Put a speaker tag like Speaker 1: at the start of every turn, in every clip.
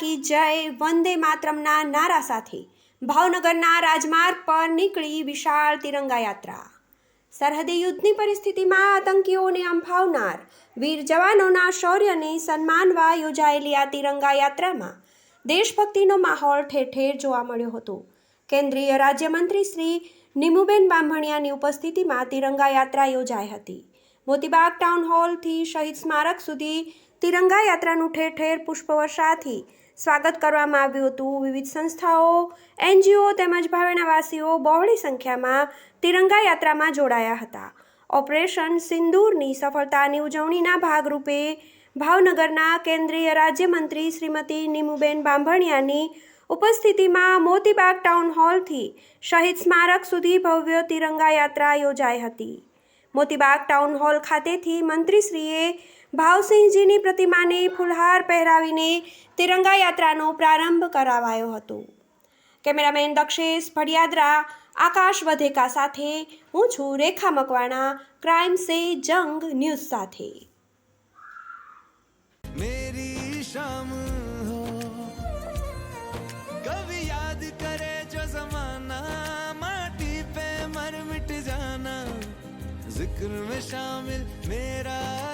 Speaker 1: કી જય, વંદે માતરમના નારા સાથે. ભાવનગરના રાજમાર્ગ પર નીકળી વિશાળ તિરંગા યાત્રા સરહદી યુદ્ધની પરિસ્થિતિમાં આતંકીઓને અંફાવનાર. વીર જવાનોના શૌર્યને સન્માનવા યોજાયેલી આ તિરંગા યાત્રામાં દેશભક્તિનો માહોલ ઠેર ઠેર જોવા મળ્યો હતો. કેન્દ્રીય રાજ્યમંત્રી શ્રી નિમુબેન બાંભણિયાની ઉપસ્થિતિમાં તિરંગા યાત્રા યોજાઈ હતી. મોતીબાગ ટાઉન હોલથી શહીદ સ્મારક સુધી તિરંગા યાત્રાનું ઠેર ઠેર પુષ્પવર્ષાથી સ્વાગત કરવામાં આવ્યું હતું. વિવિધ સંસ્થાઓ, એનજીઓ તેમજ ભાવેણાવાસીઓ બહોળી સંખ્યામાં તિરંગા યાત્રામાં જોડાયા હતા. ઓપરેશન સિંદૂરની સફળતાની ઉજવણીના ભાગરૂપે ભાવનગરના કેન્દ્રીય રાજ્યમંત્રી શ્રીમતી નીમુબેન બાંભણિયાની ઉપસ્થિતિમાં મોતીબાગ ટાઉન હોલથી શહીદ સ્મારક સુધી ભવ્ય તિરંગા યાત્રા યોજાઈ હતી. મોતીબાગ ટાઉન હોલ ખાતેથી મંત્રીશ્રીએ ભાવસિંહજીની પ્રતિમાને ફુલહાર પહેરાવીને તિરંગા યાત્રાનો પ્રારંભ કરાવાયો હતો. કેમેરામેન દક્ષેશ ભડિયાદરા, આકાશ વધેકા સાથે, હું છું રેખા મકવાણા ક્રાઇમ સે જંગ ન્યૂઝ સાથે.
Speaker 2: મેરી શામ હો યાદ કરે જો જમાના માટી પે જાના જિક્ર મેં શામિલ મેરા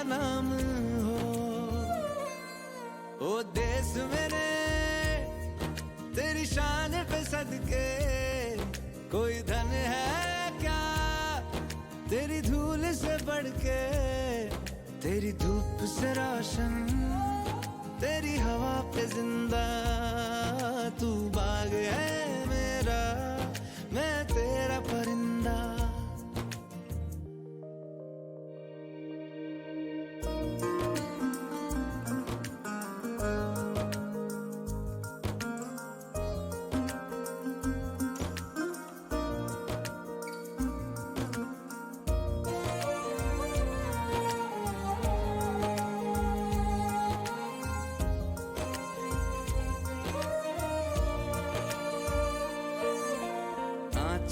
Speaker 2: कोई धन है क्या तेरी धूल से बढ़ के तेरी धूप से रोशन तेरी हवा पे जिंदा तू बाग है मेरा मैं तेरा परिंदा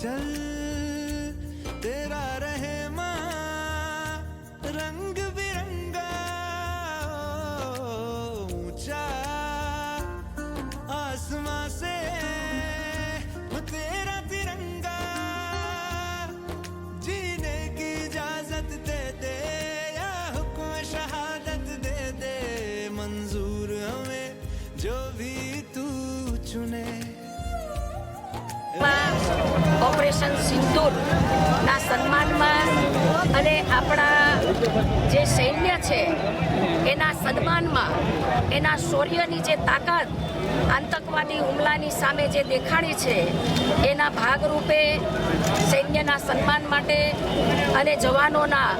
Speaker 2: आंचल तेरा रहे माँ रंग बिरंगा ऊंचा आसमां से
Speaker 3: ઓપરેશન સિંદૂર ના સન્માનમાં અને આપણા જે સૈન્ય છે, એના સન્માનમાં, એના શૌર્યની જે તાકાત, આતંકવાદી હુમલાની સામે જે દેખાડી છે, એના ભાગરૂપે સૈન્યના સન્માન માટે અને જવાનોના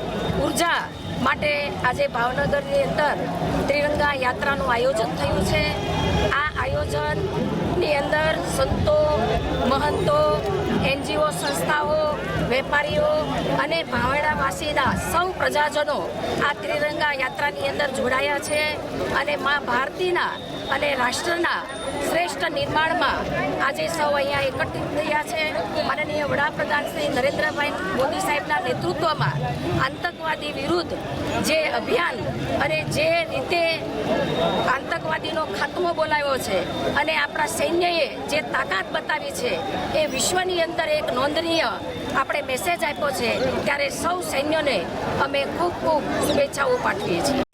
Speaker 3: ઊર્જા માટે આજે ભાવનગરની અંદર ત્રિરંગા યાત્રાનું આયોજન થયું છે. આ આયોજનની અંદર સંતો મહંતો એનજીઓ સંસ્થાઓ વેપારીઓ અને ભાવેડાવાસીના સૌ પ્રજાજનો આ ત્રિરંગા યાત્રાની અંદર જોડાયા છે અને મા ભારતીના અને રાષ્ટ્રના શ્રેષ્ઠ નિર્માણમાં આજે સૌ અહીંયા એકત્રિત થયા છે. માનનીય વડાપ્રધાન શ્રી નરેન્દ્રભાઈ મોદી સાહેબના નેતૃત્વમાં આતંકવાદી વિરુદ્ધ જે અભિયાન અને જે રીતે આતંકવાદીનો ખાત્મો બોલાવ્યો છે અને આપણા સૈન્યએ જે તાકાત બતાવી છે એ વિશ્વની અંદર એક નોંધનીય આપણે મેસેજ આપ્યો છે ત્યારે સૌ સૈન્યને અમે ખૂબ ખૂબ શુભેચ્છાઓ પાઠવીએ છીએ.